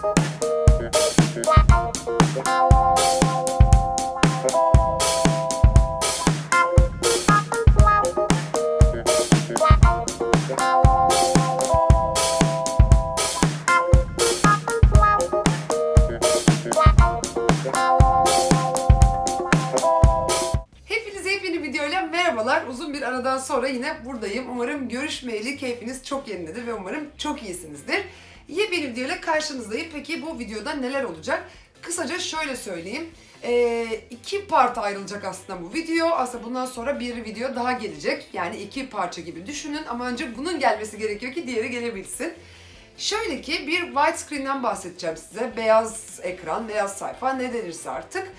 Bye. Bir aradan sonra yine buradayım. Umarım görüşmeyeli keyfiniz çok yerindedir ve umarım çok iyisinizdir. Yepyeni videoyla karşınızdayım. Peki bu videoda neler olacak? Kısaca şöyle söyleyeyim. Ee, iki part ayrılacak aslında bu video. Aslında bundan sonra bir video daha gelecek. Yani iki parça gibi düşünün ama önce bunun gelmesi gerekiyor ki diğeri gelebilsin. Şöyle ki bir widescreen'den bahsedeceğim size. Beyaz ekran, beyaz sayfa ne denirse artık.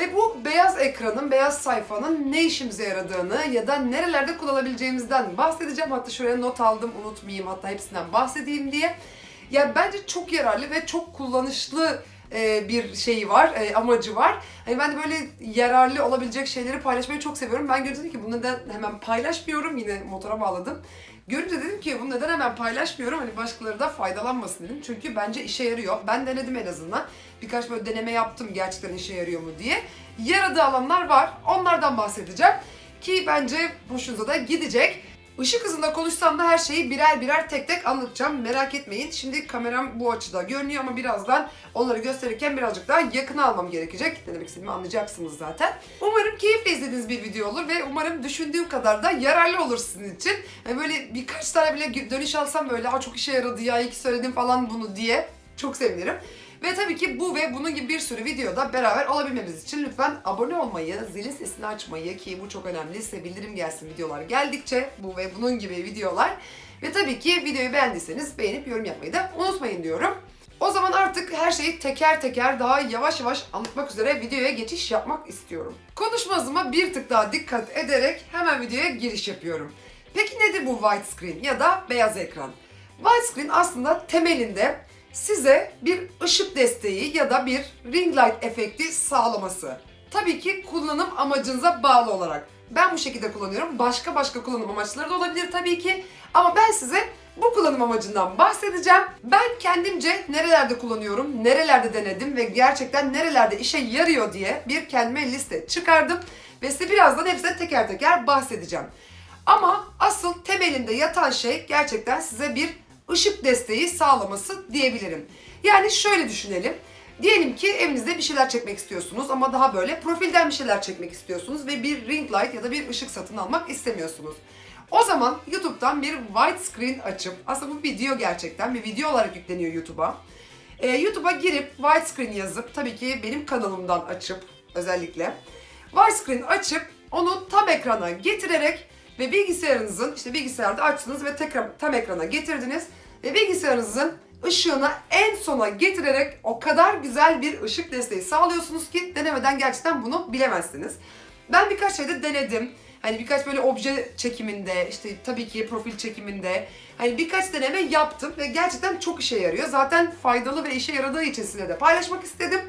Ve bu beyaz ekranın, beyaz sayfanın ne işimize yaradığını ya da nerelerde kullanabileceğimizden bahsedeceğim. Hatta şuraya not aldım, unutmayayım hatta hepsinden bahsedeyim diye. Ya bence çok yararlı ve çok kullanışlı e, bir şeyi var, e, amacı var. Hani ben de böyle yararlı olabilecek şeyleri paylaşmayı çok seviyorum. Ben dedim ki bunu neden hemen paylaşmıyorum, yine motora bağladım. Görünce dedim ki bunu neden hemen paylaşmıyorum hani başkaları da faydalanmasın dedim. Çünkü bence işe yarıyor. Ben denedim en azından. Birkaç böyle deneme yaptım gerçekten işe yarıyor mu diye. Yaradığı alanlar var. Onlardan bahsedeceğim. Ki bence hoşunuza da gidecek. Işık hızında konuşsam da her şeyi birer birer tek tek anlatacağım. Merak etmeyin. Şimdi kameram bu açıda görünüyor ama birazdan onları gösterirken birazcık daha yakına almam gerekecek. Ne demek istediğimi anlayacaksınız zaten. Umarım keyifle izlediğiniz bir video olur ve umarım düşündüğüm kadar da yararlı olur sizin için. Yani böyle birkaç tane bile dönüş alsam böyle Aa, çok işe yaradı ya iyi ki söyledim falan bunu diye çok sevinirim. Ve tabii ki bu ve bunun gibi bir sürü videoda beraber olabilmemiz için lütfen abone olmayı, zilin sesini açmayı ki bu çok önemli. Size bildirim gelsin videolar geldikçe bu ve bunun gibi videolar. Ve tabii ki videoyu beğendiyseniz beğenip yorum yapmayı da unutmayın diyorum. O zaman artık her şeyi teker teker daha yavaş yavaş anlatmak üzere videoya geçiş yapmak istiyorum. Konuşma bir tık daha dikkat ederek hemen videoya giriş yapıyorum. Peki nedir bu widescreen ya da beyaz ekran? Widescreen aslında temelinde size bir ışık desteği ya da bir ring light efekti sağlaması. Tabii ki kullanım amacınıza bağlı olarak. Ben bu şekilde kullanıyorum. Başka başka kullanım amaçları da olabilir tabii ki. Ama ben size bu kullanım amacından bahsedeceğim. Ben kendimce nerelerde kullanıyorum, nerelerde denedim ve gerçekten nerelerde işe yarıyor diye bir kendime liste çıkardım. Ve size birazdan hepsine teker teker bahsedeceğim. Ama asıl temelinde yatan şey gerçekten size bir ışık desteği sağlaması diyebilirim. Yani şöyle düşünelim. Diyelim ki evinizde bir şeyler çekmek istiyorsunuz ama daha böyle profilden bir şeyler çekmek istiyorsunuz ve bir ring light ya da bir ışık satın almak istemiyorsunuz. O zaman YouTube'dan bir widescreen açıp, aslında bu video gerçekten bir video olarak yükleniyor YouTube'a. Ee, YouTube'a girip widescreen yazıp, tabii ki benim kanalımdan açıp özellikle, widescreen açıp onu tam ekrana getirerek ve bilgisayarınızın, işte bilgisayarda açtınız ve tekrar tam ekrana getirdiniz ve bilgisayarınızın ışığını en sona getirerek o kadar güzel bir ışık desteği sağlıyorsunuz ki denemeden gerçekten bunu bilemezsiniz. Ben birkaç şeyde denedim. Hani birkaç böyle obje çekiminde, işte tabii ki profil çekiminde hani birkaç deneme yaptım ve gerçekten çok işe yarıyor. Zaten faydalı ve işe yaradığı için sizinle de paylaşmak istedim.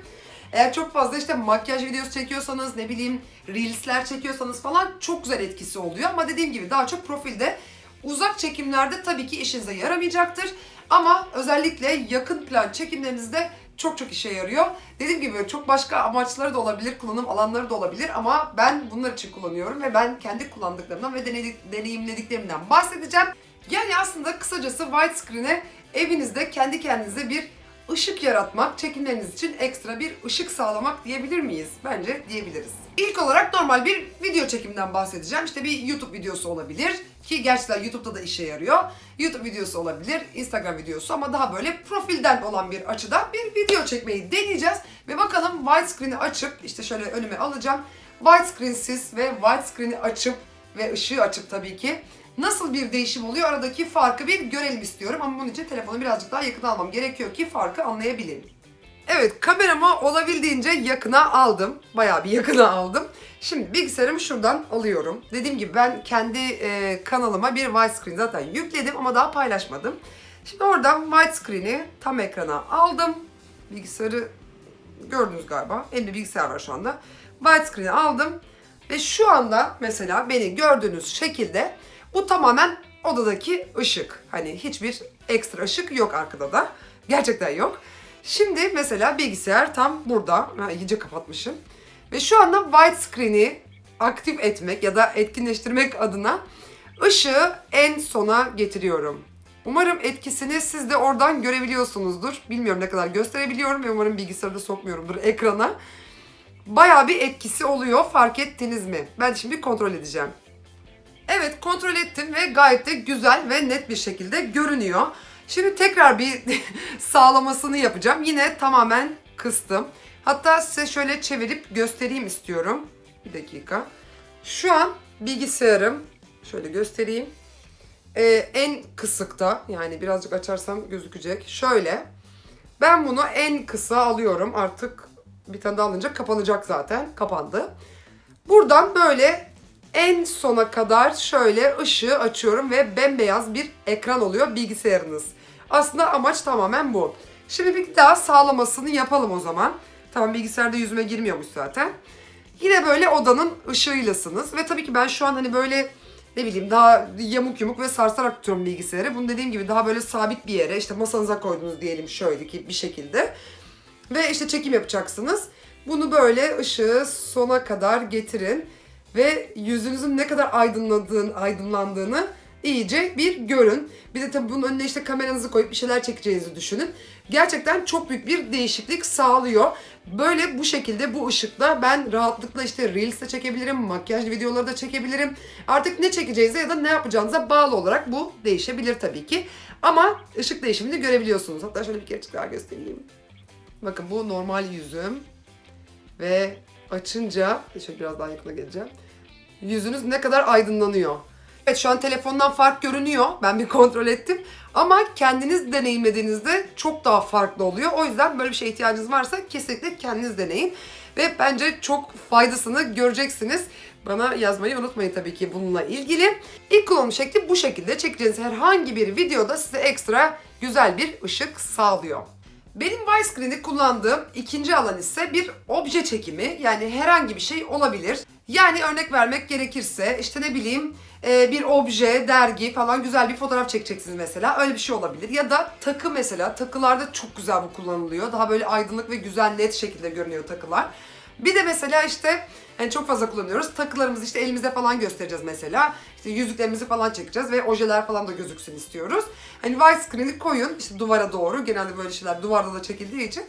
Eğer çok fazla işte makyaj videosu çekiyorsanız, ne bileyim reelsler çekiyorsanız falan çok güzel etkisi oluyor. Ama dediğim gibi daha çok profilde uzak çekimlerde tabii ki işinize yaramayacaktır. Ama özellikle yakın plan çekimlerinizde çok çok işe yarıyor. Dediğim gibi çok başka amaçları da olabilir, kullanım alanları da olabilir ama ben bunlar için kullanıyorum ve ben kendi kullandıklarımdan ve denedik, deneyimlediklerimden bahsedeceğim. Yani aslında kısacası widescreen'e evinizde kendi kendinize bir ışık yaratmak, çekimleriniz için ekstra bir ışık sağlamak diyebilir miyiz? Bence diyebiliriz. İlk olarak normal bir video çekimden bahsedeceğim. İşte bir YouTube videosu olabilir ki gerçekten YouTube'da da işe yarıyor. YouTube videosu olabilir, Instagram videosu ama daha böyle profilden olan bir açıdan bir video çekmeyi deneyeceğiz. Ve bakalım widescreen'i açıp işte şöyle önüme alacağım. Widescreen'siz ve widescreen'i açıp ve ışığı açıp tabii ki nasıl bir değişim oluyor aradaki farkı bir görelim istiyorum. Ama bunun için telefonu birazcık daha yakına almam gerekiyor ki farkı anlayabilelim. Evet kameramı olabildiğince yakına aldım. Bayağı bir yakına aldım. Şimdi bilgisayarımı şuradan alıyorum. Dediğim gibi ben kendi e, kanalıma bir widescreen zaten yükledim ama daha paylaşmadım. Şimdi oradan widescreen'i tam ekrana aldım. Bilgisayarı gördünüz galiba. Elimde bilgisayar var şu anda. Widescreen'i aldım. Ve şu anda mesela beni gördüğünüz şekilde bu tamamen odadaki ışık. Hani hiçbir ekstra ışık yok arkada da. Gerçekten yok. Şimdi mesela bilgisayar tam burada. Ha, iyice kapatmışım. Ve şu anda white screen'i aktif etmek ya da etkinleştirmek adına ışığı en sona getiriyorum. Umarım etkisini siz de oradan görebiliyorsunuzdur. Bilmiyorum ne kadar gösterebiliyorum ve umarım bilgisayarda sokmuyorumdur ekrana. Bayağı bir etkisi oluyor fark ettiniz mi? Ben şimdi kontrol edeceğim. Evet kontrol ettim ve gayet de güzel ve net bir şekilde görünüyor. Şimdi tekrar bir sağlamasını yapacağım. Yine tamamen kıstım. Hatta size şöyle çevirip göstereyim istiyorum. Bir dakika. Şu an bilgisayarım şöyle göstereyim. Ee, en kısıkta yani birazcık açarsam gözükecek. Şöyle. Ben bunu en kısa alıyorum. Artık bir tane daha alınca kapanacak zaten. Kapandı. Buradan böyle en sona kadar şöyle ışığı açıyorum ve bembeyaz bir ekran oluyor bilgisayarınız. Aslında amaç tamamen bu. Şimdi bir daha sağlamasını yapalım o zaman. Tamam bilgisayarda yüzüme girmiyormuş zaten. Yine böyle odanın ışığıylasınız ve tabii ki ben şu an hani böyle ne bileyim daha yamuk yumuk ve sarsarak tutuyorum bilgisayarı. Bunu dediğim gibi daha böyle sabit bir yere işte masanıza koydunuz diyelim şöyle ki bir şekilde. Ve işte çekim yapacaksınız. Bunu böyle ışığı sona kadar getirin ve yüzünüzün ne kadar aydınladığını, aydınlandığını iyice bir görün. Bir de tabii bunun önüne işte kameranızı koyup bir şeyler çekeceğinizi düşünün. Gerçekten çok büyük bir değişiklik sağlıyor. Böyle bu şekilde bu ışıkla ben rahatlıkla işte Reels de çekebilirim, makyaj videoları da çekebilirim. Artık ne çekeceğinize ya da ne yapacağınıza bağlı olarak bu değişebilir tabii ki. Ama ışık değişimini görebiliyorsunuz. Hatta şöyle bir kere daha göstereyim. Bakın bu normal yüzüm. Ve açınca, şöyle biraz daha yakına geleceğim. Yüzünüz ne kadar aydınlanıyor. Evet şu an telefondan fark görünüyor. Ben bir kontrol ettim. Ama kendiniz deneyimlediğinizde çok daha farklı oluyor. O yüzden böyle bir şeye ihtiyacınız varsa kesinlikle kendiniz deneyin. Ve bence çok faydasını göreceksiniz. Bana yazmayı unutmayın tabii ki bununla ilgili. İlk kullanım şekli bu şekilde. Çekeceğiniz herhangi bir videoda size ekstra güzel bir ışık sağlıyor. Benim widescreen'i kullandığım ikinci alan ise bir obje çekimi. Yani herhangi bir şey olabilir. Yani örnek vermek gerekirse işte ne bileyim e, bir obje, dergi falan güzel bir fotoğraf çekeceksiniz mesela. Öyle bir şey olabilir. Ya da takı mesela. Takılarda çok güzel bu kullanılıyor. Daha böyle aydınlık ve güzel net şekilde görünüyor takılar. Bir de mesela işte hani çok fazla kullanıyoruz. Takılarımızı işte elimizde falan göstereceğiz mesela. İşte yüzüklerimizi falan çekeceğiz ve ojeler falan da gözüksün istiyoruz. Hani widescreen'i koyun işte duvara doğru. Genelde böyle şeyler duvarda da çekildiği için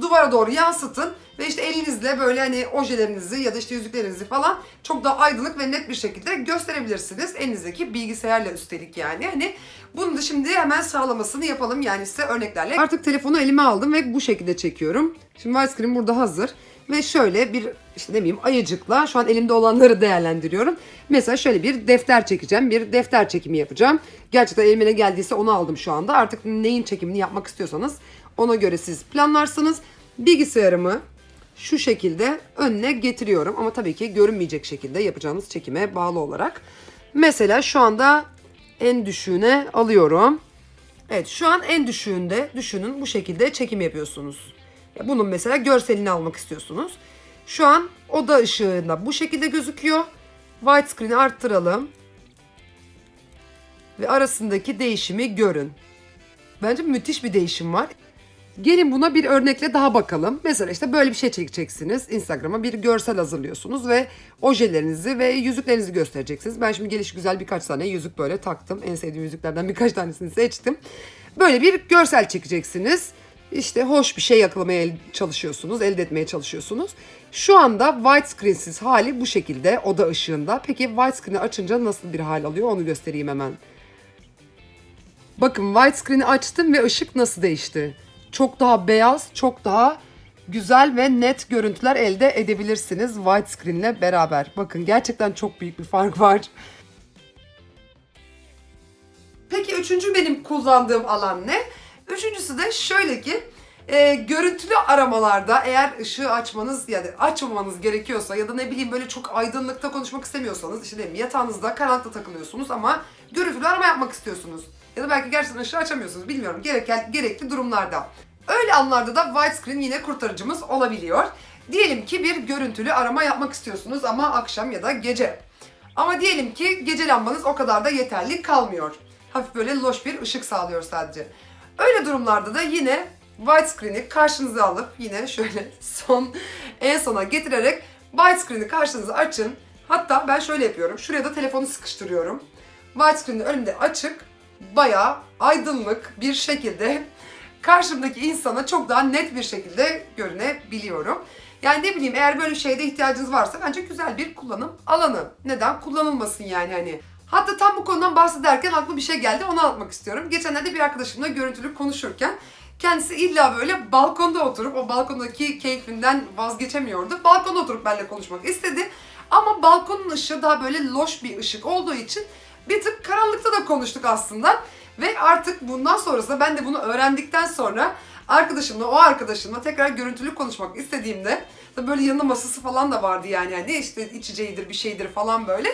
duvara doğru yansıtın ve işte elinizle böyle hani ojelerinizi ya da işte yüzüklerinizi falan çok daha aydınlık ve net bir şekilde gösterebilirsiniz. Elinizdeki bilgisayarla üstelik yani. Hani bunu da şimdi hemen sağlamasını yapalım yani size örneklerle. Artık telefonu elime aldım ve bu şekilde çekiyorum. Şimdi widescreen burada hazır. Ve şöyle bir işte ne bileyim ayıcıkla şu an elimde olanları değerlendiriyorum. Mesela şöyle bir defter çekeceğim. Bir defter çekimi yapacağım. Gerçekten elime ne geldiyse onu aldım şu anda. Artık neyin çekimini yapmak istiyorsanız ona göre siz planlarsınız. Bilgisayarımı şu şekilde önüne getiriyorum. Ama tabii ki görünmeyecek şekilde yapacağınız çekime bağlı olarak. Mesela şu anda en düşüğüne alıyorum. Evet şu an en düşüğünde düşünün bu şekilde çekim yapıyorsunuz. Ya Bunun mesela görselini almak istiyorsunuz. Şu an oda ışığında bu şekilde gözüküyor. Widescreen'i arttıralım. Ve arasındaki değişimi görün. Bence müthiş bir değişim var. Gelin buna bir örnekle daha bakalım. Mesela işte böyle bir şey çekeceksiniz. Instagram'a bir görsel hazırlıyorsunuz ve ojelerinizi ve yüzüklerinizi göstereceksiniz. Ben şimdi geliş güzel birkaç tane yüzük böyle taktım. En sevdiğim yüzüklerden birkaç tanesini seçtim. Böyle bir görsel çekeceksiniz. İşte hoş bir şey yakalamaya çalışıyorsunuz, elde etmeye çalışıyorsunuz. Şu anda widescreen'siz hali bu şekilde oda ışığında. Peki widescreen'i açınca nasıl bir hal alıyor onu göstereyim hemen. Bakın widescreen'i açtım ve ışık nasıl değişti? Çok daha beyaz, çok daha güzel ve net görüntüler elde edebilirsiniz widescreen ile beraber. Bakın gerçekten çok büyük bir fark var. Peki üçüncü benim kullandığım alan ne? Üçüncüsü de şöyle ki e, görüntülü aramalarda eğer ışığı açmanız ya da açmamanız gerekiyorsa ya da ne bileyim böyle çok aydınlıkta konuşmak istemiyorsanız işte bileyim yatağınızda karanlıkta takılıyorsunuz ama görüntülü arama yapmak istiyorsunuz. Ya da belki gerçekten ışığı açamıyorsunuz bilmiyorum gereken, gerekli durumlarda. Öyle anlarda da widescreen yine kurtarıcımız olabiliyor. Diyelim ki bir görüntülü arama yapmak istiyorsunuz ama akşam ya da gece. Ama diyelim ki gece lambanız o kadar da yeterli kalmıyor. Hafif böyle loş bir ışık sağlıyor sadece. Öyle durumlarda da yine widescreen'i karşınıza alıp yine şöyle son en sona getirerek widescreen'i karşınıza açın. Hatta ben şöyle yapıyorum. Şuraya da telefonu sıkıştırıyorum. Widescreen'i önümde açık, bayağı aydınlık bir şekilde karşımdaki insana çok daha net bir şekilde görünebiliyorum. Yani ne bileyim eğer böyle şeyde ihtiyacınız varsa bence güzel bir kullanım alanı. Neden? Kullanılmasın yani hani. Hatta tam bu konudan bahsederken aklıma bir şey geldi onu anlatmak istiyorum. Geçenlerde bir arkadaşımla görüntülü konuşurken kendisi illa böyle balkonda oturup o balkondaki keyfinden vazgeçemiyordu. Balkonda oturup benimle konuşmak istedi. Ama balkonun ışığı daha böyle loş bir ışık olduğu için bir tık karanlıkta da konuştuk aslında. Ve artık bundan sonrasında ben de bunu öğrendikten sonra arkadaşımla, o arkadaşımla tekrar görüntülü konuşmak istediğimde tabii böyle yanında masası falan da vardı yani hani işte içeceğidir bir şeydir falan böyle.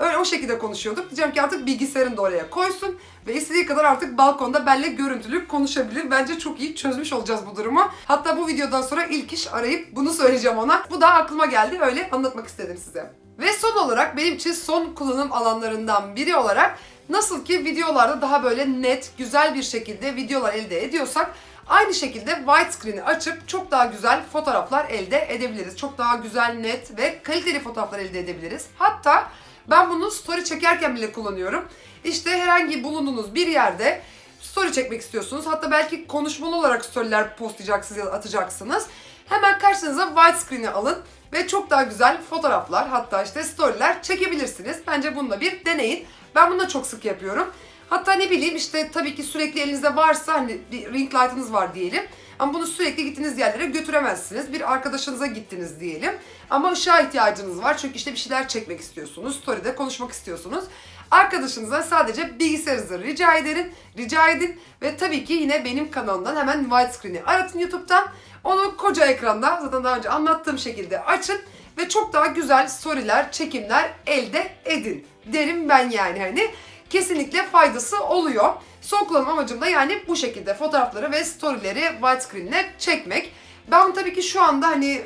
Öyle o şekilde konuşuyorduk. Diyeceğim ki artık bilgisayarını da oraya koysun ve istediği kadar artık balkonda benimle görüntülü konuşabilir. Bence çok iyi çözmüş olacağız bu durumu. Hatta bu videodan sonra ilk iş arayıp bunu söyleyeceğim ona. Bu da aklıma geldi. Öyle anlatmak istedim size. Ve son olarak benim için son kullanım alanlarından biri olarak nasıl ki videolarda daha böyle net, güzel bir şekilde videolar elde ediyorsak Aynı şekilde widescreen'i açıp çok daha güzel fotoğraflar elde edebiliriz. Çok daha güzel, net ve kaliteli fotoğraflar elde edebiliriz. Hatta ben bunu story çekerken bile kullanıyorum. İşte herhangi bulunduğunuz bir yerde story çekmek istiyorsunuz. Hatta belki konuşmalı olarak storyler postlayacaksınız ya da atacaksınız. Hemen karşınıza widescreen'i alın ve çok daha güzel fotoğraflar hatta işte storyler çekebilirsiniz. Bence bunu da bir deneyin. Ben bunu da çok sık yapıyorum. Hatta ne bileyim işte tabii ki sürekli elinizde varsa hani bir ring light'ınız var diyelim. Ama bunu sürekli gittiğiniz yerlere götüremezsiniz. Bir arkadaşınıza gittiniz diyelim. Ama ışığa ihtiyacınız var çünkü işte bir şeyler çekmek istiyorsunuz. Story'de konuşmak istiyorsunuz. Arkadaşınıza sadece bilgisayarınızı rica edin, rica edin ve tabii ki yine benim kanalımdan hemen widescreen'i aratın YouTube'dan. Onu koca ekranda zaten daha önce anlattığım şekilde açın ve çok daha güzel storyler, çekimler elde edin derim ben yani hani kesinlikle faydası oluyor. Son kullanım amacım da yani bu şekilde fotoğrafları ve storyleri widescreen'le çekmek. Ben tabii ki şu anda hani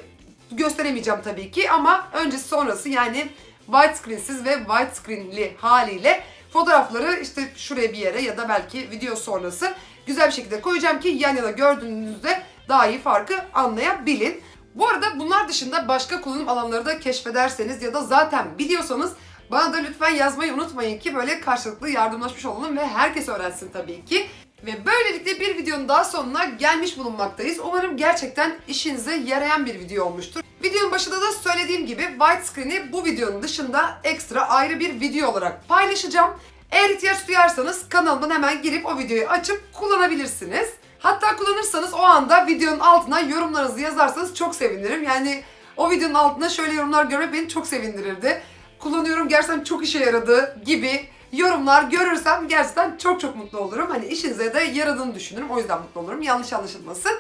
gösteremeyeceğim tabii ki ama öncesi sonrası yani widescreen'siz ve widescreen'li haliyle fotoğrafları işte şuraya bir yere ya da belki video sonrası güzel bir şekilde koyacağım ki yan yana gördüğünüzde daha iyi farkı anlayabilin. Bu arada bunlar dışında başka kullanım alanları da keşfederseniz ya da zaten biliyorsanız bana da lütfen yazmayı unutmayın ki böyle karşılıklı yardımlaşmış olalım ve herkes öğrensin tabii ki. Ve böylelikle bir videonun daha sonuna gelmiş bulunmaktayız. Umarım gerçekten işinize yarayan bir video olmuştur. Videonun başında da söylediğim gibi widescreen'i bu videonun dışında ekstra ayrı bir video olarak paylaşacağım. Eğer ihtiyaç duyarsanız kanalımdan hemen girip o videoyu açıp kullanabilirsiniz. Hatta kullanırsanız o anda videonun altına yorumlarınızı yazarsanız çok sevinirim. Yani o videonun altına şöyle yorumlar görmek beni çok sevindirirdi. Kullanıyorum gerçekten çok işe yaradı gibi yorumlar görürsem gerçekten çok çok mutlu olurum. Hani işinize de yaradığını düşünürüm. O yüzden mutlu olurum. Yanlış anlaşılmasın.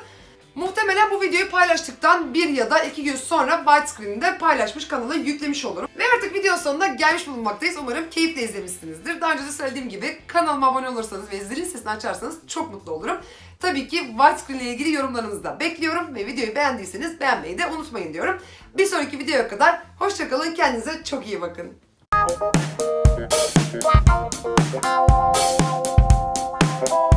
Muhtemelen bu videoyu paylaştıktan bir ya da iki gün sonra widescreen'i de paylaşmış kanala yüklemiş olurum. Ve artık video sonuna gelmiş bulunmaktayız. Umarım keyifle izlemişsinizdir. Daha önce de söylediğim gibi kanalıma abone olursanız ve zilin sesini açarsanız çok mutlu olurum. Tabii ki widescreen ile ilgili yorumlarınızı da bekliyorum ve videoyu beğendiyseniz beğenmeyi de unutmayın diyorum. Bir sonraki videoya kadar hoşçakalın, kendinize çok iyi bakın. Wow.